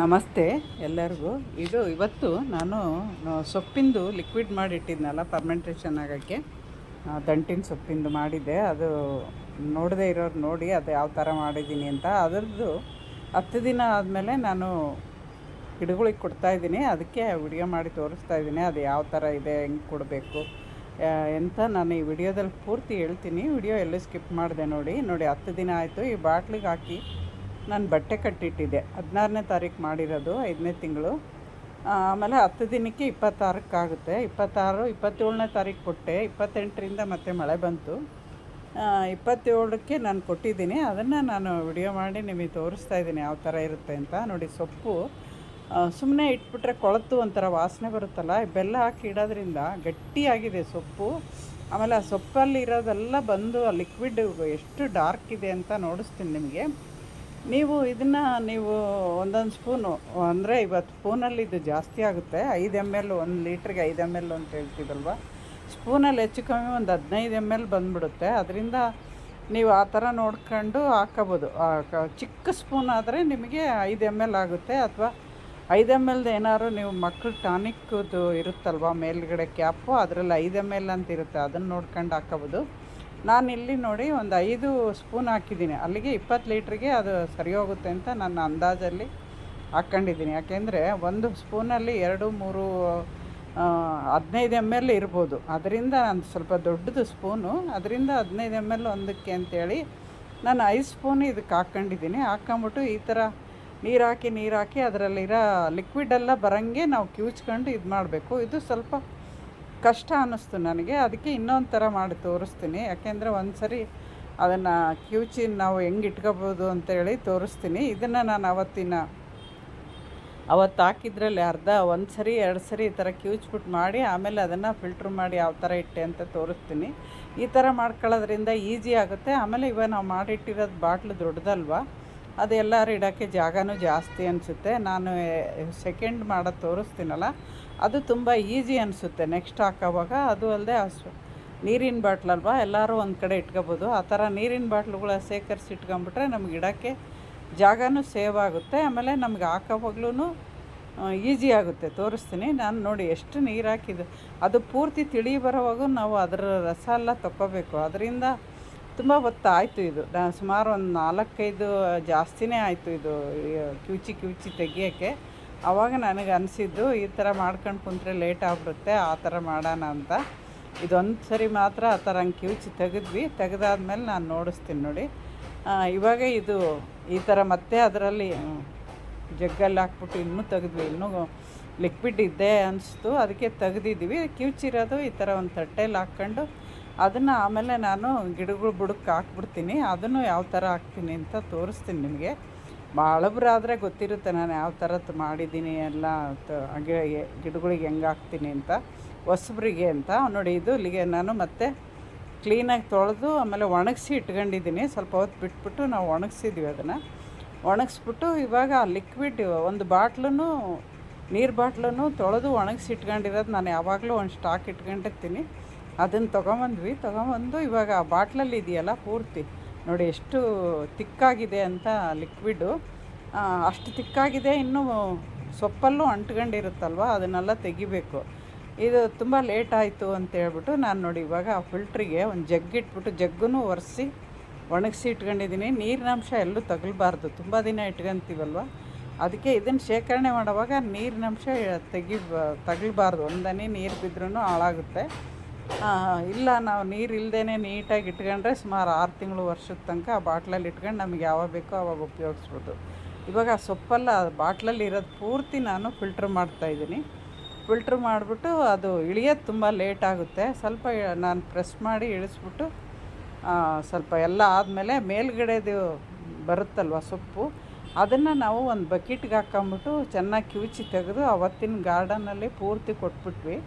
ನಮಸ್ತೆ ಎಲ್ಲರಿಗೂ. ಇದು ಇವತ್ತು ನಾನು ಸೊಪ್ಪಿಂದು ಲಿಕ್ವಿಡ್ ಮಾಡಿಟ್ಟಿದ್ನಲ್ಲ ಫರ್ಮೆಂಟೇಷನ್ ಆಗೋಕ್ಕೆ. ದಂಟಿನ ಸೊಪ್ಪಿಂದು ಮಾಡಿದ್ದೆ. ಅದು ನೋಡದೇ ಇರೋರು ನೋಡಿ ಅದು ಯಾವ ಥರ ಮಾಡಿದ್ದೀನಿ ಅಂತ. ಅದರದ್ದು ಹತ್ತು ದಿನ ಆದಮೇಲೆ ನಾನು ಗಿಡಗಳಿಗೆ ಕೊಡ್ತಾ ಇದ್ದೀನಿ. ಅದಕ್ಕೆ ವಿಡಿಯೋ ಮಾಡಿ ತೋರಿಸ್ತಾ ಇದ್ದೀನಿ. ಅದು ಯಾವ ಥರ ಇದೆ, ಹೆಂಗೆ ಕೊಡಬೇಕು ಎಂತ ನಾನು ಈ ವಿಡಿಯೋದಲ್ಲಿ ಪೂರ್ತಿ ಹೇಳ್ತೀನಿ. ವಿಡಿಯೋ ಎಲ್ಲೂ ಸ್ಕಿಪ್ ಮಾಡಿದೆ ನೋಡಿ. ನೋಡಿ, ಹತ್ತು ದಿನ ಆಯಿತು. ಈ ಬಾಟ್ಲಿಗೆ ಹಾಕಿ ನಾನು ಬಟ್ಟೆ ಕಟ್ಟಿಟ್ಟಿದ್ದೆ. ಹದಿನಾರನೇ ತಾರೀಕು ಮಾಡಿರೋದು, ಐದನೇ ತಿಂಗಳು. ಆಮೇಲೆ ಹತ್ತು ದಿನಕ್ಕೆ ಇಪ್ಪತ್ತಾರಕ್ಕಾಗುತ್ತೆ ಇಪ್ಪತ್ತಾರು, ಇಪ್ಪತ್ತೇಳನೇ ತಾರೀಕು ಕೊಟ್ಟೆ. ಇಪ್ಪತ್ತೆಂಟರಿಂದ ಮತ್ತೆ ಮಳೆ ಬಂತು. ಇಪ್ಪತ್ತೇಳಕ್ಕೆ ನಾನು ಕೊಟ್ಟಿದ್ದೀನಿ. ಅದನ್ನು ನಾನು ವಿಡಿಯೋ ಮಾಡಿ ನಿಮಗೆ ತೋರಿಸ್ತಾ ಇದ್ದೀನಿ ಯಾವ ಥರ ಇರುತ್ತೆ ಅಂತ. ನೋಡಿ, ಸೊಪ್ಪು ಸುಮ್ಮನೆ ಇಟ್ಬಿಟ್ರೆ ಕೊಳತು ಒಂಥರ ವಾಸನೆ ಬರುತ್ತಲ್ಲ? ಬೆಲ್ಲ ಹಾಕಿ ಇಡೋದ್ರಿಂದ ಗಟ್ಟಿಯಾಗಿದೆ ಸೊಪ್ಪು. ಆಮೇಲೆ ಆ ಸೊಪ್ಪಲ್ಲಿ ಇರೋದೆಲ್ಲ ಬಂದು ಆ ಲಿಕ್ವಿಡ್ ಎಷ್ಟು ಡಾರ್ಕ್ ಇದೆ ಅಂತ ನೋಡಿಸ್ತೀನಿ ನಿಮಗೆ. ನೀವು ಇದನ್ನು ನೀವು ಒಂದೊಂದು ಸ್ಪೂನು ಅಂದರೆ ಇವತ್ತು ಸ್ಪೂನಲ್ಲಿ ಇದು ಜಾಸ್ತಿ ಆಗುತ್ತೆ. ಐದು ಎಂ ಎಲ್ ಒಂದು ಲೀಟ್ರಿಗೆ ಐದು ಎಂ ಎಲ್ ಅಂತ ಹೇಳ್ತೀವಲ್ವ ಸ್ಪೂನಲ್ಲಿ ಹೆಚ್ಚು ಕಮ್ಮಿ ಒಂದು ಹದಿನೈದು ಎಂ ಎಲ್ ಬಂದ್ಬಿಡುತ್ತೆ. ಅದರಿಂದ ನೀವು ಆ ಥರ ನೋಡ್ಕೊಂಡು ಹಾಕೋಬೋದು. ಚಿಕ್ಕ ಸ್ಪೂನ್ ಆದರೆ ನಿಮಗೆ ಐದು ಎಂ ಎಲ್ ಆಗುತ್ತೆ. ಅಥವಾ ಐದು ಎಂ ಎಲ್ದು ಏನಾದ್ರು ನೀವು ಮಕ್ಕಳು ಟಾನಿಕ್ದು ಇರುತ್ತಲ್ವ ಮೇಲ್ಗಡೆ ಕ್ಯಾಪು, ಅದರಲ್ಲಿ ಐದು ಎಂ ಎಲ್ ಅಂತ ಇರುತ್ತೆ. ಅದನ್ನು ನೋಡ್ಕೊಂಡು ಹಾಕೋಬೋದು. ನಾನು ಇಲ್ಲಿ ನೋಡಿ ಒಂದು ಐದು ಸ್ಪೂನ್ ಹಾಕಿದ್ದೀನಿ. ಅಲ್ಲಿಗೆ ಇಪ್ಪತ್ತು ಲೀಟ್ರಿಗೆ ಅದು ಸರಿ ಹೋಗುತ್ತೆ ಅಂತ ನನ್ನ ಅಂದಾಜಲ್ಲಿ ಹಾಕ್ಕೊಂಡಿದ್ದೀನಿ. ಯಾಕೆಂದರೆ ಒಂದು ಸ್ಪೂನಲ್ಲಿ ಎರಡು, ಮೂರು ಹದಿನೈದು ಎಂ ಎಲ್ ಇರ್ಬೋದು. ಅದರಿಂದ ನಾನು ಸ್ವಲ್ಪ ದೊಡ್ಡದು ಸ್ಪೂನು, ಅದರಿಂದ ಹದಿನೈದು ಎಂ ಎಲ್ ಒಂದಕ್ಕೆ ಅಂತೇಳಿ ನಾನು ಐದು ಸ್ಪೂನ್ ಇದಕ್ಕೆ ಹಾಕ್ಕೊಂಡಿದ್ದೀನಿ. ಹಾಕ್ಕೊಂಬಿಟ್ಟು ಈ ಥರ ನೀರು ಹಾಕಿ ನೀರು ಹಾಕಿ ಅದರಲ್ಲಿರೋ ಲಿಕ್ವಿಡ್ ಎಲ್ಲ ಬರೋಂಗೆ ನಾವು ಕಿವುಚ್ಕೊಂಡು ಇದು ಮಾಡಬೇಕು ಇದು ಸ್ವಲ್ಪ ಕಷ್ಟ ಅನ್ನಿಸ್ತು ನನಗೆ. ಅದಕ್ಕೆ ಇನ್ನೊಂದು ಥರ ಮಾಡಿ ತೋರಿಸ್ತೀನಿ. ಯಾಕೆಂದರೆ ಒಂದು ಸರಿ ಅದನ್ನು ಕ್ಯೂಚಿ ನಾವು ಹೆಂಗೆ ಇಟ್ಕೋಬೋದು ಅಂತೇಳಿ ತೋರಿಸ್ತೀನಿ. ಇದನ್ನು ನಾನು ಅವತ್ತಿನ ಅವತ್ತು ಹಾಕಿದ್ರಲ್ಲಿ ಅರ್ಧ ಒಂದು ಸರಿ ಎರಡು ಸರಿ ಈ ಥರ ಕ್ಯೂಚ್ಬಿಟ್ಟು ಮಾಡಿ ಆಮೇಲೆ ಅದನ್ನು ಫಿಲ್ಟ್ರ್ ಮಾಡಿ ಯಾವ ಥರ ಇಟ್ಟೆ ಅಂತ ತೋರಿಸ್ತೀನಿ. ಈ ಥರ ಮಾಡ್ಕೊಳ್ಳೋದ್ರಿಂದ ಈಸಿ ಆಗುತ್ತೆ. ಆಮೇಲೆ ಇವಾಗ ನಾವು ಮಾಡಿಟ್ಟಿರೋದು ಬಾಟ್ಲು ದೊಡ್ಡದಲ್ವಾ ಅದೆಲ್ಲರೂ ಇಡೋಕ್ಕೆ ಜಾಗನೂ ಜಾಸ್ತಿ ಅನಿಸುತ್ತೆ. ನಾನು ಸೆಕೆಂಡ್ ಮಾಡೋದು ತೋರಿಸ್ತೀನಲ್ಲ ಅದು ತುಂಬ ಈಸಿ ಅನಿಸುತ್ತೆ. ನೆಕ್ಸ್ಟ್ ಹಾಕೋವಾಗ ಅದು ಅಲ್ಲದೆ ಅಷ್ಟು ನೀರಿನ ಬಾಟ್ಲಲ್ವಾ ಎಲ್ಲರೂ ಒಂದು ಕಡೆ ಇಟ್ಕೋಬೋದು. ಆ ಥರ ನೀರಿನ ಬಾಟ್ಲುಗಳ ಸೇಕರಿಸಿ ಇಟ್ಕೊಂಬಿಟ್ರೆ ನಮ್ಗೆ ಇಡೋಕ್ಕೆ ಜಾಗನೂ ಸೇವ್ ಆಗುತ್ತೆ. ಆಮೇಲೆ ನಮ್ಗೆ ಹಾಕೋವಾಗ್ಲೂ ಈಸಿ ಆಗುತ್ತೆ. ತೋರಿಸ್ತೀನಿ. ನಾನು ನೋಡಿ ಎಷ್ಟು ನೀರು ಹಾಕಿದ್ದು ಅದು ಪೂರ್ತಿ ತಿಳಿ ಬರೋವಾಗೂ ನಾವು ಅದರ ರಸ ಎಲ್ಲ ತಕ್ಕೋಬೇಕು. ಅದರಿಂದ ತುಂಬ ಹೊತ್ತಾಯಿತು ಇದು. ನಾನು ಸುಮಾರು ಒಂದು ನಾಲ್ಕೈದು, ಜಾಸ್ತಿನೇ ಆಯಿತು ಇದು ಕಿವುಚಿ ಕಿವುಚಿ ತೆಗಿಯೋಕ್ಕೆ. ಆವಾಗ ನನಗೆ ಅನಿಸಿದ್ದು, ಈ ಥರ ಮಾಡ್ಕೊಂಡು ಕುಂತ್ರೆ ಲೇಟ್ ಆಗ್ಬಿಡುತ್ತೆ, ಆ ಥರ ಮಾಡೋಣ ಅಂತ. ಇದೊಂದು ಸರಿ ಮಾತ್ರ ಆ ಥರ ಹಂಗೆ ಕಿವುಚಿ ತೆಗೆದ್ವಿ. ತೆಗೆದಾದ್ಮೇಲೆ ನಾನು ನೋಡಿಸ್ತೀನಿ ನೋಡಿ. ಇವಾಗ ಇದು ಈ ಥರ ಮತ್ತೆ ಅದರಲ್ಲಿ ಜಗ್ಗಲ್ಲಿ ಹಾಕ್ಬಿಟ್ಟು ಇನ್ನೂ ತೆಗೆದ್ವಿ. ಇನ್ನೂ ಲಿಕ್ವಿಡ್ ಇದ್ದೇ ಅನಿಸ್ತು. ಅದಕ್ಕೆ ತೆಗೆದಿದ್ವಿ ಕಿವುಚಿರೋದು ಈ ಥರ ಒಂದು ತಟ್ಟೆಯಲ್ಲಿ ಹಾಕ್ಕೊಂಡು ಅದನ್ನು ಆಮೇಲೆ ನಾನು ಗಿಡಗಳು ಬುಡಕ್ಕೆ ಹಾಕ್ಬಿಡ್ತೀನಿ. ಅದನ್ನು ಯಾವ ಥರ ಹಾಕ್ತೀನಿ ಅಂತ ತೋರಿಸ್ತೀನಿ ನಿಮಗೆ. ಭಾಳಬ್ರಾದರೆ ಗೊತ್ತಿರುತ್ತೆ ನಾನು ಯಾವ ಥರದ್ದು ಮಾಡಿದ್ದೀನಿ ಎಲ್ಲ ಹಾಗೆ ಗಿಡಗಳಿಗೆ ಹೆಂಗೆ ಹಾಕ್ತೀನಿ ಅಂತ, ಹೊಸಬ್ರಿಗೆ ಅಂತ. ನೋಡಿ, ಇದು ಇಲ್ಲಿಗೆ ನಾನು ಮತ್ತೆ ಕ್ಲೀನಾಗಿ ತೊಳೆದು ಆಮೇಲೆ ಒಣಗಿಸಿ ಇಟ್ಕೊಂಡಿದ್ದೀನಿ. ಸ್ವಲ್ಪ ಹೊತ್ತು ಬಿಟ್ಬಿಟ್ಟು ನಾವು ಒಣಗಿಸಿದ್ವಿ ಅದನ್ನು. ಒಣಗಿಸ್ಬಿಟ್ಟು ಇವಾಗ ಆ ಲಿಕ್ವಿಡ್ ಒಂದು ಬಾಟ್ಲೂ ನೀರು ಬಾಟ್ಲೂ ತೊಳೆದು ಒಣಗಿಸಿ ಇಟ್ಕೊಂಡಿರೋದು ನಾನು ಯಾವಾಗಲೂ ಒಂದು ಸ್ಟಾಕ್ ಇಟ್ಕೊಂಡಿರ್ತೀನಿ. ಅದನ್ನು ತೊಗೊಂಬಂದ್ವಿ. ತೊಗೊಂಬಂದು ಇವಾಗ ಆ ಬಾಟ್ಲಲ್ಲಿ ಇದೆಯಲ್ಲ ಪೂರ್ತಿ. ನೋಡಿ, ಎಷ್ಟು ತಿಕ್ಕಾಗಿದೆ ಅಂತ ಲಿಕ್ವಿಡು ಅಷ್ಟು ತಿಕ್ಕಾಗಿದೆ, ಇನ್ನೂ ಸೊಪ್ಪಲ್ಲೂ ಅಂಟ್ಕೊಂಡಿರುತ್ತಲ್ವ, ಅದನ್ನೆಲ್ಲ ತೆಗಿಬೇಕು. ಇದು ತುಂಬ ಲೇಟ್ ಆಯಿತು ಅಂತ ಹೇಳ್ಬಿಟ್ಟು ನಾನು ನೋಡಿ ಇವಾಗ ಆ ಫಿಲ್ಟ್ರಿಗೆ ಒಂದು ಜಗ್ ಇಟ್ಬಿಟ್ಟು ಜಗ್ಗೂ ಒರೆಸಿ ಒಣಗಿಸಿ ಇಟ್ಕೊಂಡಿದ್ದೀನಿ ನೀರಿನ ಅಂಶ ಎಲ್ಲೂ ತಗಲಬಾರ್ದು. ತುಂಬ ದಿನ ಇಟ್ಕೊಂತೀವಲ್ವ? ಅದಕ್ಕೆ ಇದನ್ನು ಶೇಖರಣೆ ಮಾಡುವಾಗ ನೀರಿನ ಅಂಶ ತೆಗಿ ತಗಲಬಾರ್ದು. ಒಂದನೇ ನೀರು ಬಿದ್ರೂ ಹಾಳಾಗುತ್ತೆ. ಇಲ್ಲ, ನಾವು ನೀರು ಇಲ್ಲದೇ ನೀಟಾಗಿ ಇಟ್ಕೊಂಡ್ರೆ ಸುಮಾರು ಆರು ತಿಂಗಳು ವರ್ಷದ ತನಕ ಆ ಬಾಟ್ಲಲ್ಲಿ ಇಟ್ಕೊಂಡು ನಮಗೆ ಯಾವಾಗ ಬೇಕೋ ಅವಾಗ ಉಪಯೋಗಿಸ್ಬೋದು. ಇವಾಗ ಆ ಸೊಪ್ಪೆಲ್ಲ ಬಾಟ್ಲಲ್ಲಿ ಇರೋದು ಪೂರ್ತಿ ನಾನು ಫಿಲ್ಟ್ರ್ ಮಾಡ್ತಾಯಿದ್ದೀನಿ ಫಿಲ್ಟ್ರ್ ಮಾಡಿಬಿಟ್ಟು ಅದು ಇಳಿಯೋದು ತುಂಬ ಲೇಟ್ ಆಗುತ್ತೆ. ಸ್ವಲ್ಪ ನಾನು ಪ್ರೆಸ್ ಮಾಡಿ ಇಳಿಸ್ಬಿಟ್ಟು ಸ್ವಲ್ಪ ಎಲ್ಲ ಆದಮೇಲೆ ಮೇಲ್ಗಡೆದು ಬರುತ್ತಲ್ವ ಸೊಪ್ಪು, ಅದನ್ನು ನಾವು ಒಂದು ಬಕೆಟ್ಗೆ ಹಾಕ್ಕೊಂಬಿಟ್ಟು ಚೆನ್ನಾಗಿ ಕಿವುಚಿ ತೆಗೆದು ಅವತ್ತಿನ ಗಾರ್ಡನಲ್ಲಿ ಪೂರ್ತಿ ಕೊಟ್ಬಿಟ್ವಿ.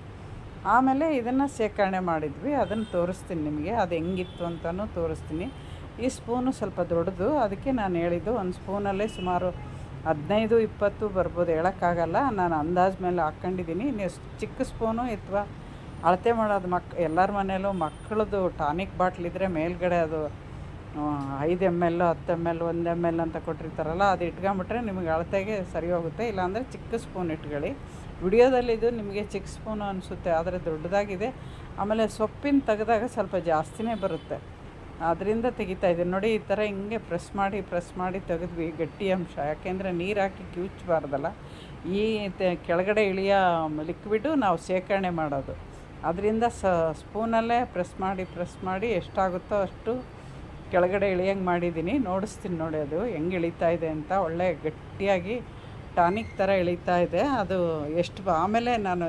ಆಮೇಲೆ ಇದನ್ನು ಶೇಖರಣೆ ಮಾಡಿದ್ವಿ, ಅದನ್ನು ತೋರಿಸ್ತೀನಿ ನಿಮಗೆ, ಅದು ಹೆಂಗಿತ್ತು ಅಂತಲೂ ತೋರಿಸ್ತೀನಿ. ಈ ಸ್ಪೂನು ಸ್ವಲ್ಪ ದೊಡ್ಡದು, ಅದಕ್ಕೆ ನಾನು ಹೇಳಿದ್ದು ಒಂದು ಸ್ಪೂನಲ್ಲೇ ಸುಮಾರು ಹದಿನೈದು, ಇಪ್ಪತ್ತು ಬರ್ಬೋದು, ಹೇಳೋಕ್ಕಾಗಲ್ಲ. ನಾನು ಅಂದಾಜು ಮೇಲೆ ಹಾಕ್ಕೊಂಡಿದ್ದೀನಿ ನೀವು ಚಿಕ್ಕ ಸ್ಪೂನು ಅಥವಾ ಅಳತೆ ಮಾಡೋದು ಮಕ್, ಎಲ್ಲರ ಮನೇಲೂ ಮಕ್ಕಳದು ಟಾನಿಕ್ ಬಾಟ್ಲಿದ್ರೆ ಮೇಲ್ಗಡೆ ಅದು ಐದು ಎಂ ಎಲ್, ಹತ್ತು ಎಂ ಎಲ್, ಒಂದು ಎಂ ಎಲ್ ಅಂತ ಕೊಟ್ಟಿರ್ತಾರಲ್ಲ, ಅದು ಇಟ್ಕೊಂಬಿಟ್ರೆ ನಿಮಗೆ ಅಳತೆಗೆ ಸರಿ ಹೋಗುತ್ತೆ. ಇಲ್ಲಾಂದರೆ ಚಿಕ್ಕ ಸ್ಪೂನ್ ಇಟ್ಕೊಳ್ಳಿ. ವಿಡಿಯೋದಲ್ಲಿ ಇದು ನಿಮಗೆ ಚಿಕ್ಕ ಸ್ಪೂನು ಅನಿಸುತ್ತೆ, ಆದರೆ ದೊಡ್ಡದಾಗಿದೆ. ಆಮೇಲೆ ಸೊಪ್ಪಿನ ತೆಗೆದಾಗ ಸ್ವಲ್ಪ ಜಾಸ್ತಿನೇ ಬರುತ್ತೆ. ಅದರಿಂದ ತೆಗಿತಾ ಇದ್ದೀನಿ. ನೋಡಿ, ಈ ಥರ ಹಿಂಗೆ ಪ್ರೆಸ್ ಮಾಡಿ ಪ್ರೆಸ್ ಮಾಡಿ ತೆಗೆದ್ವಿ, ಗಟ್ಟಿ ಅಂಶ. ಯಾಕೆಂದರೆ ನೀರು ಹಾಕಿ ಕಿವುಚಬಾರ್ದಲ್ಲ ಈ ಕೆಳಗಡೆ ಇಳಿಯ ಲಿಕ್ವಿಡು ನಾವು ಶೇಖರಣೆ ಮಾಡೋದು. ಅದರಿಂದ ಸ, ಸ್ಪೂನಲ್ಲೇ ಪ್ರೆಸ್ ಮಾಡಿ ಪ್ರೆಸ್ ಮಾಡಿ ಎಷ್ಟಾಗುತ್ತೋ ಅಷ್ಟು ಕೆಳಗಡೆ ಇಳಿಯಂಗೆ ಮಾಡಿದ್ದೀನಿ. ನೋಡಿಸ್ತೀನಿ ನೋಡಿ ಅದು ಹೆಂಗೆ ಇಳಿತಾ ಇದೆ ಅಂತ. ಒಳ್ಳೆ ಗಟ್ಟಿಯಾಗಿ ಟಾನಿಕ್ ಥರ ಇಳಿತಾ ಇದೆ. ಅದು ಎಷ್ಟು ಆಮೇಲೆ ನಾನು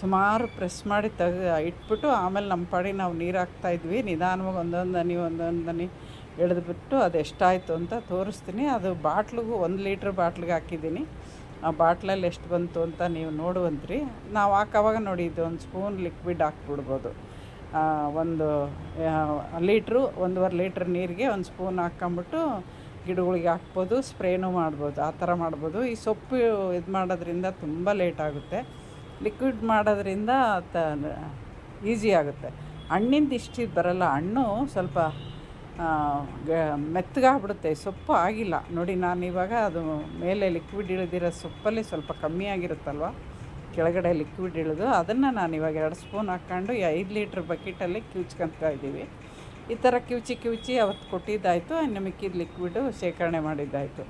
ಸುಮಾರು ಪ್ರೆಸ್ ಮಾಡಿ ತೆಗ, ಇಟ್ಬಿಟ್ಟು ಆಮೇಲೆ ನಮ್ಮ ಪಾಡಿ ನಾವು ನೀರು ಹಾಕ್ತಾಯಿದ್ವಿ ನಿಧಾನವಾಗಿ ಒಂದೊಂದು ಹನಿ ಒಂದೊಂದು ಹನಿ ಎಳೆದ್ಬಿಟ್ಟು ಅದು ಎಷ್ಟಾಯಿತು ಅಂತ ತೋರಿಸ್ತೀನಿ. ಅದು ಬಾಟ್ಲಿಗೂ ಒಂದು ಲೀಟ್ರ್ ಬಾಟ್ಲಿಗೆ ಹಾಕಿದ್ದೀನಿ. ಆ ಬಾಟ್ಲಲ್ಲಿ ಎಷ್ಟು ಬಂತು ಅಂತ ನೀವು ನೋಡುವಂತ್ರಿ. ನಾವು ಹಾಕೋವಾಗ ನೋಡಿ ಇದು ಒಂದು ಸ್ಪೂನ್ ಲಿಕ್ವಿಡ್ ಹಾಕ್ಬಿಡ್ಬೋದು. ಒಂದು ಲೀಟ್ರು, ಒಂದೂವರೆ ಲೀಟ್ರ್ ನೀರಿಗೆ ಒಂದು ಸ್ಪೂನ್ ಹಾಕ್ಕೊಂಬಿಟ್ಟು ಗಿಡಗಳಿಗೆ ಹಾಕ್ಬೋದು, ಸ್ಪ್ರೇನೂ ಮಾಡ್ಬೋದು, ಆ ಥರ ಮಾಡ್ಬೋದು. ಈ ಸೊಪ್ಪು ಇದು ಮಾಡೋದ್ರಿಂದ ತುಂಬ ಲೇಟ್ ಆಗುತ್ತೆ. ಲಿಕ್ವಿಡ್ ಮಾಡೋದ್ರಿಂದ ತ ಈಸಿ ಆಗುತ್ತೆ. ಹಣ್ಣಿಂದ ಇಷ್ಟು ಇದು ಬರಲ್ಲ. ಹಣ್ಣು ಸ್ವಲ್ಪ ಮೆತ್ತಗಾಗ್ಬಿಡುತ್ತೆ. ಸೊಪ್ಪು ಆಗಿಲ್ಲ. ನೋಡಿ, ನಾನು ಇವಾಗ ಅದು ಮೇಲೆ ಲಿಕ್ವಿಡ್ ಇಳಿದಿರೋ ಸೊಪ್ಪಲ್ಲಿ ಸ್ವಲ್ಪ ಕಮ್ಮಿ ಆಗಿರುತ್ತಲ್ವ? ಕೆಳಗಡೆ ಲಿಕ್ವಿಡ್ ಇಳಿದು ಅದನ್ನು ನಾನು ಇವಾಗ ಎರಡು ಸ್ಪೂನ್ ಹಾಕ್ಕೊಂಡು ಐದು ಲೀಟ್ರ್ ಬಕೆಟಲ್ಲಿ ಕಿವ್ಚ್ಕೊತಾ ಇದ್ದೀವಿ. ಈ ಥರ ಕಿವುಚಿ ಕಿವುಚಿ ಅವತ್ತು ಕೊಟ್ಟಿದ್ದಾಯಿತು ಮಿಕ್ಕಿದ ಲಿಕ್ವಿಡು ಶೇಖರಣೆ ಮಾಡಿದ್ದಾಯಿತು.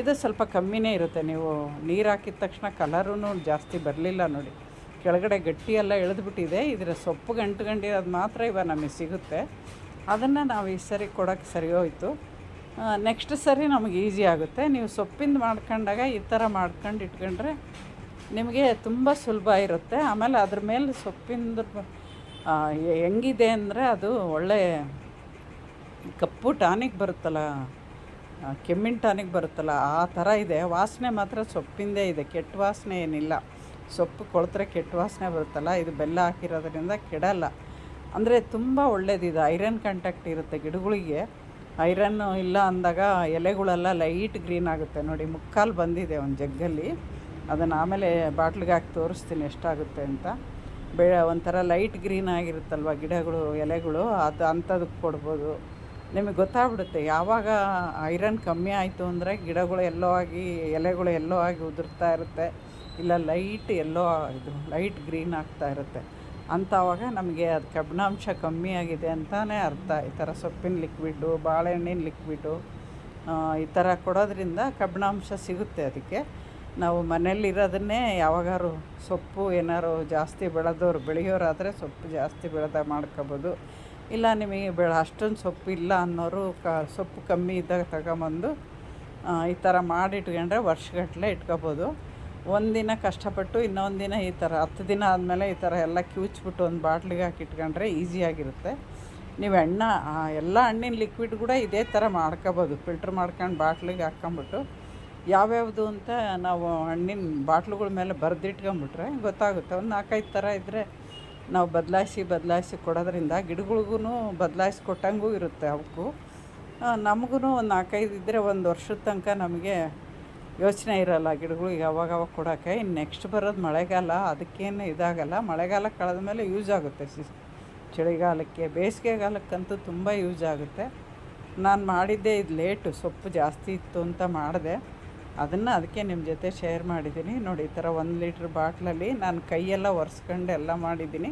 ಇದು ಸ್ವಲ್ಪ ಕಮ್ಮಿನೇ ಇರುತ್ತೆ, ನೀವು ನೀರು ಹಾಕಿದ ತಕ್ಷಣ ಕಲರೂ ಜಾಸ್ತಿ ಬರಲಿಲ್ಲ ನೋಡಿ. ಕೆಳಗಡೆ ಗಟ್ಟಿಯೆಲ್ಲ ಎಳೆದ್ಬಿಟ್ಟಿದೆ, ಇದರ ಸೊಪ್ಪು ಗಂಟು ಗಂಟಿರೋದು ಮಾತ್ರ ಇವಾಗ ನಮಗೆ ಸಿಗುತ್ತೆ. ಅದನ್ನು ನಾವು ಈ ಸರಿ ಕೊಡೋಕ್ಕೆ ಸರಿ ಹೋಯಿತು. ನೆಕ್ಸ್ಟ್ ಸರಿ ನಮಗೆ ಈಸಿ ಆಗುತ್ತೆ. ನೀವು ಸೊಪ್ಪಿಂದ ಮಾಡ್ಕೊಂಡಾಗ ಈ ಥರ ಮಾಡ್ಕೊಂಡು ಇಟ್ಕೊಂಡ್ರೆ ನಿಮಗೆ ತುಂಬ ಸುಲಭ ಇರುತ್ತೆ. ಆಮೇಲೆ ಅದ್ರ ಮೇಲೆ ಸೊಪ್ಪಿಂದ ಹೆಂಗಿದೆ ಅಂದರೆ ಅದು ಒಳ್ಳೆ ಕಪ್ಪು ಟಾನಿಕ್ ಬರುತ್ತಲ್ಲ ಕೆಮ್ಮಿನ ಟಾನಿಕ್ ಬರುತ್ತಲ್ಲ, ಆ ಥರ ಇದೆ. ವಾಸನೆ ಮಾತ್ರ ಸೊಪ್ಪಿಂದೇ ಇದೆ. ಕೆಟ್ಟ ವಾಸನೆ ಏನಿಲ್ಲ. ಸೊಪ್ಪು ಕೊಳೆತ್ರೆ ಕೆಟ್ಟ ವಾಸನೆ ಬರುತ್ತಲ್ಲ, ಇದು ಬೆಲ್ಲ ಹಾಕಿರೋದ್ರಿಂದ ಕೆಡಲ್ಲ. ಅಂದರೆ ತುಂಬ ಒಳ್ಳೇದಿದೆ ಐರನ್ ಕಾಂಟ್ಯಾಕ್ಟ್ ಇರುತ್ತೆ ಗಿಡಗಳಿಗೆ. ಐರನ್ನು ಇಲ್ಲ ಅಂದಾಗ ಎಲೆಗಳೆಲ್ಲ ಲೈಟ್ ಗ್ರೀನ್ ಆಗುತ್ತೆ. ನೋಡಿ, ಮುಕ್ಕಾಲು ಬಂದಿದೆ ಒಂದು ಜಗ್ಗಲ್ಲಿ. ಅದನ್ನು ಆಮೇಲೆ ಬಾಟ್ಲಿಗೆ ಹಾಕಿ ತೋರಿಸ್ತೀನಿ ಎಷ್ಟಾಗುತ್ತೆ ಅಂತ. ಬೆ ಒಂಥರ ಲೈಟ್ ಗ್ರೀನ್ ಆಗಿರುತ್ತಲ್ವ ಗಿಡಗಳು, ಎಲೆಗಳು, ಅದು ಅಂಥದಕ್ಕೆ ಕೊಡ್ಬೋದು. ನಿಮಗೆ ಗೊತ್ತಾಗ್ಬಿಡುತ್ತೆ, ಯಾವಾಗ ಐರನ್ ಕಮ್ಮಿ ಆಯಿತು ಅಂದರೆ ಗಿಡಗಳು ಎಲ್ಲೋ ಆಗಿ, ಎಲೆಗಳು ಎಲ್ಲೋ ಆಗಿ ಉದುರ್ತಾ ಇರುತ್ತೆ, ಇಲ್ಲ ಲೈಟ್ ಎಲ್ಲೋ ಇದು ಲೈಟ್ ಗ್ರೀನ್ ಆಗ್ತಾ ಇರುತ್ತೆ. ಅಂಥವಾಗ ನಮಗೆ ಅದು ಕಬ್ಬಿಣಾಂಶ ಕಮ್ಮಿ ಆಗಿದೆ ಅಂತಲೇ ಅರ್ಥ. ಈ ಥರ ಸೊಪ್ಪಿನ ಲಿಕ್ವಿಡ್ಡು ಬಾಳೆಹಣ್ಣಿನ ಲಿಕ್ವಿಡ್ಡು ಈ ಥರ ಕೊಡೋದ್ರಿಂದ ಕಬ್ಬಿಣಾಂಶ ಸಿಗುತ್ತೆ ಅದಕ್ಕೆ. ನಾವು ಮನೆಯಲ್ಲಿರೋದನ್ನೇ ಯಾವಾಗಾರು ಸೊಪ್ಪು ಏನಾದ್ರು ಜಾಸ್ತಿ ಬೆಳೆದವ್ರು ಬೆಳೆಯೋರಾದರೆ ಸೊಪ್ಪು ಜಾಸ್ತಿ ಬೆಳೆದ ಮಾಡ್ಕೋಬೋದು. ಇಲ್ಲ ನಿಮಗೆ ಬೆಳೆ ಅಷ್ಟೊಂದು ಸೊಪ್ಪು ಇಲ್ಲ ಅನ್ನೋರು ಕ ಸೊಪ್ಪು ಕಮ್ಮಿ ಇದ್ದಾಗ ತಗೊಂಬಂದು ಈ ಥರ ಮಾಡಿಟ್ಕೊಂಡ್ರೆ ವರ್ಷಗಟ್ಟಲೆ ಇಟ್ಕೋಬೋದು. ಒಂದಿನ ಕಷ್ಟಪಟ್ಟು ಇನ್ನೊಂದು ದಿನ ಈ ಥರ ಹತ್ತು ದಿನ ಆದಮೇಲೆ ಈ ಥರ ಎಲ್ಲ ಕಿವುಚ್ಬಿಟ್ಟು ಒಂದು ಬಾಟ್ಲಿಗೆ ಹಾಕಿ ಇಟ್ಕೊಂಡ್ರೆ ಈಸಿಯಾಗಿರುತ್ತೆ ನೀವು ಹಣ್ಣ ಆ, ಎಲ್ಲ ಹಣ್ಣಿನ ಲಿಕ್ವಿಡ್ ಕೂಡ ಇದೇ ಥರ ಮಾಡ್ಕೋಬೋದು. ಫಿಲ್ಟ್ರ್ ಮಾಡ್ಕೊಂಡು ಬಾಟ್ಲಿಗೆ ಹಾಕ್ಕೊಂಬಿಟ್ಟು. ಯಾವ್ಯಾವುದು ಅಂತ ನಾವು ಹಣ್ಣಿನ ಬಾಟ್ಲುಗಳ ಮೇಲೆ ಬರೆದಿಟ್ಕೊಂಬಿಟ್ರೆ ಗೊತ್ತಾಗುತ್ತೆ. ಒಂದು ನಾಲ್ಕೈದು ಥರ ಇದ್ದರೆ ನಾವು ಬದಲಾಯಿಸಿ ಬದಲಾಯಿಸಿ ಕೊಡೋದ್ರಿಂದ ಗಿಡಗಳಿಗೂ ಬದಲಾಯಿಸಿ ಕೊಟ್ಟಂಗೂ ಇರುತ್ತೆ ಅವಕ್ಕೂ. ನಮಗೂ ಒಂದು ನಾಲ್ಕೈದು ಇದ್ದರೆ ಒಂದು ವರ್ಷದ ತನಕ ನಮಗೆ ಯೋಚನೆ ಇರೋಲ್ಲ ಗಿಡಗಳಿಗೆ ಅವಾಗ ಅವಾಗ ಕೊಡೋಕ್ಕೆ. ಇನ್ನು ನೆಕ್ಸ್ಟ್ ಬರೋದು ಮಳೆಗಾಲ, ಅದಕ್ಕೇನು ಇದಾಗಲ್ಲ. ಮಳೆಗಾಲ ಕಳೆದ ಮೇಲೆ ಯೂಸ್ ಆಗುತ್ತೆ ಸಿ ಚಳಿಗಾಲಕ್ಕೆ. ಬೇಸಿಗೆಗಾಲಕ್ಕಂತೂ ತುಂಬ ಯೂಸ್ ಆಗುತ್ತೆ. ನಾನು ಮಾಡಿದ್ದೆ ಇದು ಲೇಟು, ಸೊಪ್ಪು ಜಾಸ್ತಿ ಇತ್ತು ಅಂತ ಮಾಡಿದೆ. ಅದನ್ನು ಅದಕ್ಕೆ ನಿಮ್ಮ ಜೊತೆ ಶೇರ್ ಮಾಡಿದ್ದೀನಿ ನೋಡಿ, ಈ ಥರ ಒಂದು ಲೀಟ್ರ್ ಬಾಟ್ಲಲ್ಲಿ ನಾನು ಕೈಯೆಲ್ಲ ಒರೆಸ್ಕೊಂಡು ಎಲ್ಲ ಮಾಡಿದ್ದೀನಿ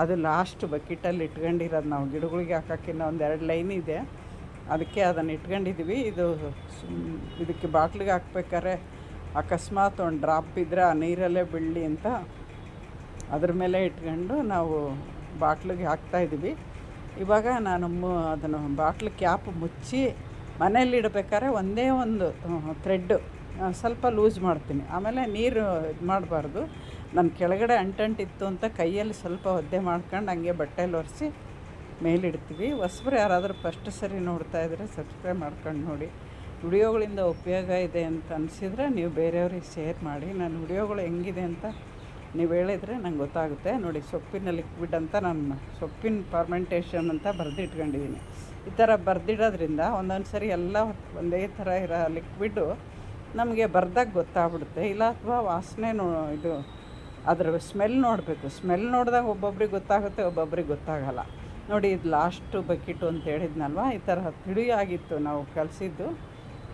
ಅದು ಲಾಸ್ಟ್ ಬಕೆಟಲ್ಲಿ ಇಟ್ಕೊಂಡಿರೋದು ನಾವು. ಗಿಡಗಳಿಗೆ ಹಾಕೋಕ್ಕಿನ್ನ ಒಂದು ಎರಡು ಲೈನ್ ಇದೆ. ಅದಕ್ಕೆ ಅದನ್ನು ಇಟ್ಕೊಂಡಿದ್ದೀವಿ ಇದು ಇದಕ್ಕೆ ಬಾಟ್ಲಿಗೆ ಹಾಕ್ಬೇಕಾದ್ರೆ ಅಕಸ್ಮಾತ್ ಒಂದು ಡ್ರಾಪ್ ಇದ್ದರೆ ಆ ನೀರಲ್ಲೇ ಬೀಳಲಿ ಅಂತ ಅದ್ರ ಮೇಲೆ ಇಟ್ಕೊಂಡು ನಾವು ಬಾಟ್ಲಿಗೆ ಹಾಕ್ತಾಯಿದ್ದೀವಿ ಇವಾಗ ನಾನು ಅದನ್ನು ಬಾಟ್ಲ್ ಕ್ಯಾಪ್ ಮುಚ್ಚಿ ಮನೇಲಿ ಇಡಬೇಕಾದ್ರೆ ಒಂದೇ ಒಂದು ಥ್ರೆಡ್ಡು ಸ್ವಲ್ಪ ಲೂಸ್ ಮಾಡ್ತೀನಿ. ಆಮೇಲೆ ನೀರು ಇದು ಮಾಡಬಾರ್ದು. ನನ್ನ ಕೆಳಗಡೆ ಅಂಟಂಟಿತ್ತು ಅಂತ ಕೈಯಲ್ಲಿ ಸ್ವಲ್ಪ ಒದ್ದೆ ಮಾಡ್ಕೊಂಡು ಹಂಗೆ ಬಟ್ಟೆಲಿ ಒರೆಸಿ ಮೇಲಿಡ್ತೀವಿ. ಹೊಸಬ್ರು ಯಾರಾದರೂ ಫಸ್ಟ್ ಸರಿ ನೋಡ್ತಾ ಇದ್ದರೆ ಸಬ್ಸ್ಕ್ರೈಬ್ ಮಾಡ್ಕೊಂಡು ನೋಡಿ. ವಿಡಿಯೋಗಳಿಂದ ಉಪಯೋಗ ಇದೆ ಅಂತ ಅನಿಸಿದ್ರೆ ನೀವು ಬೇರೆಯವ್ರಿಗೆ ಶೇರ್ ಮಾಡಿ. ನನ್ನ ವಿಡಿಯೋಗಳು ಹೆಂಗಿದೆ ಅಂತ ನೀವು ಹೇಳಿದರೆ ನಂಗೆ ಗೊತ್ತಾಗುತ್ತೆ. ನೋಡಿ, ಸೊಪ್ಪಿನ ಲಿಕ್ವಿಡ್ ಅಂತ ನಾನು ಸೊಪ್ಪಿನ ಫರ್ಮೆಂಟೇಷನ್ ಅಂತ ಬರೆದಿಟ್ಕೊಂಡಿದ್ದೀನಿ ಈ ಥರ ಬರೆದಿಡೋದ್ರಿಂದ ಒಂದೊಂದು ಸರಿ ಎಲ್ಲ ಒಂದೇ ಥರ ಇರೋ ಲಿಕ್ವಿಡ್ಡು ನಮಗೆ ಬರ್ದಾಗ ಗೊತ್ತಾಗ್ಬಿಡುತ್ತೆ. ಇಲ್ಲ ಅಥವಾ ವಾಸನೆ ನೋ, ಇದು ಅದರ ಸ್ಮೆಲ್ ನೋಡಬೇಕು. ಸ್ಮೆಲ್ ನೋಡಿದಾಗ ಒಬ್ಬೊಬ್ರಿಗೆ ಗೊತ್ತಾಗುತ್ತೆ, ಒಬ್ಬೊಬ್ರಿಗೆ ಗೊತ್ತಾಗಲ್ಲ. ನೋಡಿ, ಇದು ಲಾಸ್ಟು ಬಕೆಟು ಅಂತ ಹೇಳಿದ್ನಲ್ವ? ಈ ಥರ ತಿಳಿಯಾಗಿತ್ತು ನಾವು ಕಲಿಸಿದ್ದು.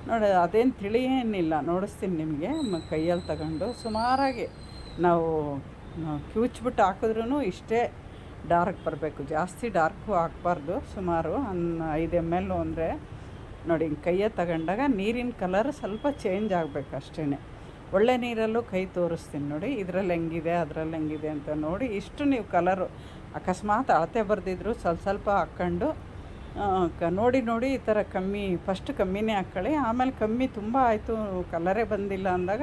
ನೋಡಿ, ಅದೇನು ತಿಳಿ ಏನಿಲ್ಲ ನೋಡಿಸ್ತೀನಿ ನಿಮಗೆ. ಕೈಯಲ್ಲಿ ತಗೊಂಡು ಸುಮಾರಾಗಿ ನಾವು ನಾವು ಕಿವುಚ್ಬಿಟ್ಟು ಹಾಕಿದ್ರೂ ಇಷ್ಟೇ ಡಾರ್ಕ್ ಬರಬೇಕು. ಜಾಸ್ತಿ ಡಾರ್ಕು ಹಾಕ್ಬಾರ್ದು. ಸುಮಾರು ಅನ್ ಐದು ಎಂ ಎಲ್ ಅಂದರೆ ನೋಡಿ, ಹಿಂಗೆ ಕೈಯ ತಗೊಂಡಾಗ ನೀರಿನ ಕಲರ್ ಸ್ವಲ್ಪ ಚೇಂಜ್ ಆಗಬೇಕು ಅಷ್ಟೇ ಒಳ್ಳೆ ನೀರಲ್ಲೂ ಕೈ ತೋರಿಸ್ತೀನಿ ನೋಡಿ, ಇದರಲ್ಲಿ ಹೆಂಗಿದೆ, ಅದರಲ್ಲಿ ಹೆಂಗಿದೆ ಅಂತ ನೋಡಿ, ಇಷ್ಟು ನೀವು ಕಲರು ಅಕಸ್ಮಾತ್ ಅಳತೆ ಬರೆದಿದ್ರು ಸ್ವಲ್ಪ ಸ್ವಲ್ಪ ಹಾಕ್ಕೊಂಡು ಕ, ನೋಡಿ ನೋಡಿ ಈ ಥರ ಕಮ್ಮಿ ಫಸ್ಟ್ ಕಮ್ಮಿನೇ ಹಾಕ್ಕೊಳ್ಳಿ ಆಮೇಲೆ ಕಮ್ಮಿ ತುಂಬ ಆಯಿತು ಕಲರೇ ಬಂದಿಲ್ಲ ಅಂದಾಗ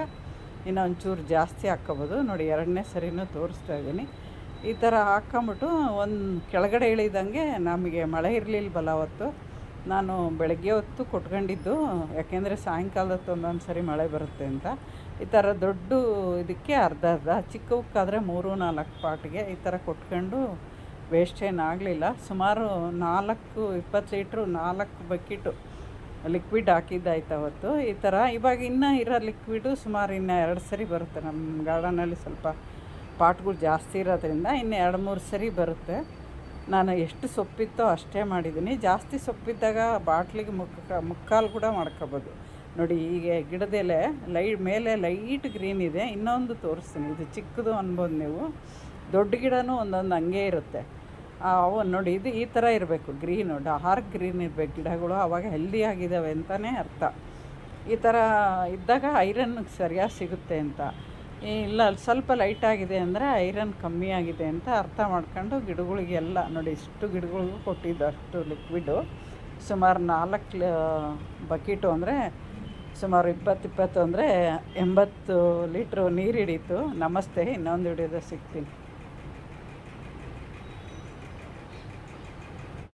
ಇನ್ನೊಂಚೂರು ಜಾಸ್ತಿ ಹಾಕ್ಕೋಬೋದು. ನೋಡಿ, ಎರಡನೇ ಸರಿನೂ ತೋರಿಸ್ತಾ ಇದ್ದೀನಿ. ಈ ಥರ ಹಾಕ್ಕೊಂಬಿಟ್ಟು ಒಂದು ಕೆಳಗಡೆ ಇಳಿದಂಗೆ ನಮಗೆ ಮಳೆ ಇರಲಿಲ್ವಲ್ಲ ಅವತ್ತು ನಾನು ಬೆಳಗ್ಗೆ ಹೊತ್ತು ಕೊಟ್ಕೊಂಡಿದ್ದು, ಯಾಕೆಂದರೆ ಸಾಯಂಕಾಲದ ಒಂದೊಂದು ಸರಿ ಮಳೆ ಬರುತ್ತೆ ಅಂತ. ಈ ಥರ ದೊಡ್ಡ ಇದಕ್ಕೆ ಅರ್ಧ ಅರ್ಧ, ಚಿಕ್ಕವಕ್ಕಾದರೆ ಮೂರು, ನಾಲ್ಕು ಪಾಟ್ಗೆ ಈ ಥರ ಕೊಟ್ಕೊಂಡು ವೇಸ್ಟ್ ಏನಾಗಲಿಲ್ಲ ಸುಮಾರು ನಾಲ್ಕು, ಇಪ್ಪತ್ತು ಲೀಟ್ರು ನಾಲ್ಕು ಬಕೆಟು ಲಿಕ್ವಿಡ್ ಹಾಕಿದ್ದಾಯ್ತು ಅವತ್ತು. ಈ ಥರ ಇವಾಗ ಇನ್ನೂ ಇರೋ ಲಿಕ್ವಿಡು ಸುಮಾರು ಇನ್ನೂ ಎರಡು ಸರಿ ಬರುತ್ತೆ. ನಮ್ಮ ಗಾರ್ಡನಲ್ಲಿ ಸ್ವಲ್ಪ ಪಾಟ್ಗಳು ಜಾಸ್ತಿ ಇರೋದ್ರಿಂದ ಇನ್ನು ಎರಡು, ಮೂರು ಸರಿ ಬರುತ್ತೆ. ನಾನು ಎಷ್ಟು ಸೊಪ್ಪಿತ್ತೋ ಅಷ್ಟೇ ಮಾಡಿದ್ದೀನಿ. ಜಾಸ್ತಿ ಸೊಪ್ಪಿದ್ದಾಗ ಬಾಟ್ಲಿಗೆ ಮುಕ್ಕ ಮುಕ್ಕಾಲು ಕೂಡ ಮಾಡ್ಕೋಬೋದು. ನೋಡಿ, ಈಗ ಗಿಡದೆಲೆ ಲೈ, ಮೇಲೆ ಲೈಟ್ ಗ್ರೀನ್ ಇದೆ. ಇನ್ನೊಂದು ತೋರಿಸ್ತೀನಿ. ಇದು ಚಿಕ್ಕದು ಅನ್ಬೋದು ನೀವು. ದೊಡ್ಡ ಗಿಡನೂ ಒಂದೊಂದು ಹಂಗೆ ಇರುತ್ತೆ. ಅವು ನೋಡಿ, ಇದು ಈ ಥರ ಇರಬೇಕು. ಗ್ರೀನು, ಡಾರ್ಕ್ ಗ್ರೀನ್ ಇರಬೇಕು. ಗಿಡಗಳು ಆವಾಗ ಹೆಲ್ದಿ ಆಗಿದ್ದಾವೆ ಅಂತಲೇ ಅರ್ಥ. ಈ ಥರ ಇದ್ದಾಗ ಐರನ್ ಸರಿಯಾಗಿ ಸಿಗುತ್ತೆ ಅಂತ. ಇಲ್ಲ, ಅಲ್ಲಿ ಸ್ವಲ್ಪ ಲೈಟ್ ಆಗಿದೆ ಅಂದರೆ ಐರನ್ ಕಮ್ಮಿ ಆಗಿದೆ ಅಂತ ಅರ್ಥ ಮಾಡ್ಕೊಂಡು ಗಿಡಗಳಿಗೆಲ್ಲ ನೋಡಿ, ಇಷ್ಟು ಗಿಡಗಳಿಗೂ ಕೊಟ್ಟಿದ್ದು ಅಷ್ಟು ಲಿಕ್ವಿಡು ಸುಮಾರು ನಾಲ್ಕು ಬಕೆಟು ಅಂದರೆ ಸುಮಾರು ಇಪ್ಪತ್ತು ಇಪ್ಪತ್ತು ಅಂದರೆ ಎಂಬತ್ತು ಲೀಟ್ರು ನೀರು ಹಿಡೀತು ನಮಸ್ತೆ, ಇನ್ನೊಂದು ಹಿಡಿಯೋದು ಸಿಗ್ತೀನಿ.